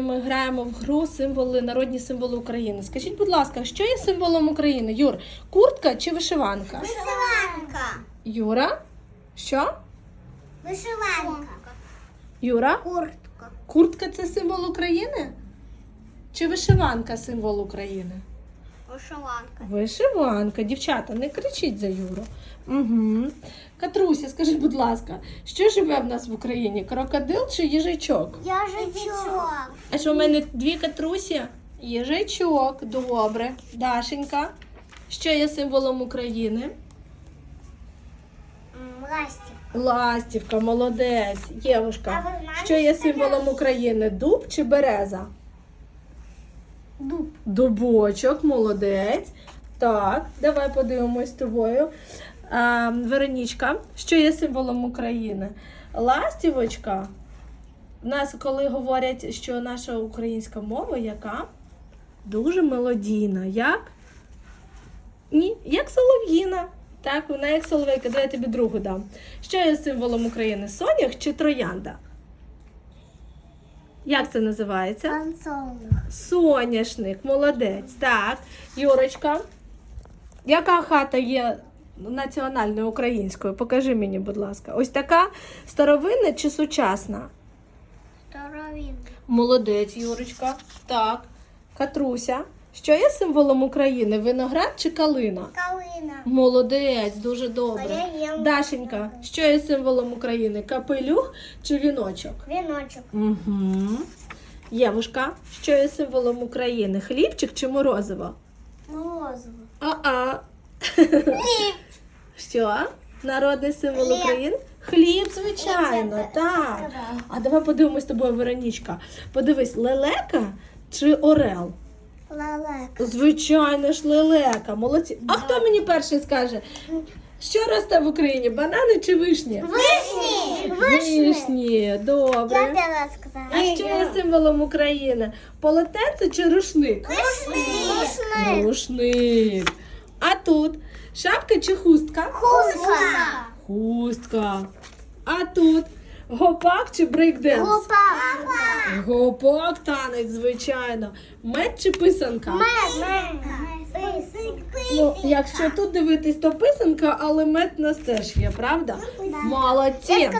Ми граємо в гру символи, народні символи України. Скажіть, будь ласка, що є символом України? Юр, куртка чи вишиванка? Вишиванка. Юра? Що? Вишиванка. Юра? Куртка. Куртка це символ України? Чи вишиванка символ України? Вишиванка. Вишиванка. Дівчата, не кричіть за Юру. Угу. Катруся, скажіть, будь ласка, що живе в нас в Україні? Крокодил чи їжачок? Яжичок. А що в мене дві катрусі? Їжачок. Добре. Дашенька. Що є символом України? Ластик. Ластівка, молодець. Євушка. Що є символом? України? Дуб чи береза? Дуб. Дубочок, молодець. Так, давай подивимось з тобою. А, Веронічка, що є символом України? Ластівочка. У нас, коли говорять, що наша українська мова яка? Дуже мелодійна. Як? Ні, як солов'їна. Так, вона як соловейка. Давай я тобі другу дам. Що є символом України? Сонях чи троянда? Як це називається? Соняшник, молодець. Так, Юрочка. Яка хата є національною українською? Покажи мені, будь ласка. Ось така старовинна чи сучасна? Старовинна. Молодець, Юрочка. Так. Катруся. Що є символом України? Виноград чи калина? Калина. Молодець, дуже добре. Дашенька, що є символом України? Капелюх чи віночок? Віночок. Угу. Євушка, що є символом України? Хлібчик чи морозиво? Морозиво. А-а. Що? Народний символ Хліб. України? Хліб, звичайно, так. А давай подивимось з тобою, Веронічка. Подивись, лелека чи орел? Лелек. Звичайно ж, лелека. Молодці. А хто мені перший скаже? Що росте в Україні? Банани чи вишні? Вишні. Вишні. Я Добре. тебе сказала. А що є символом України? Полотенце чи рушник? Вишні. Рушник. А тут шапка чи хустка? Хустка. Хустка. А тут гопак чи брейкденс? Гопак. Гопак танець, звичайно. Мед чи писанка? Ну, якщо тут дивитись, то писанка, але мед у нас теж є, правда? Молодці.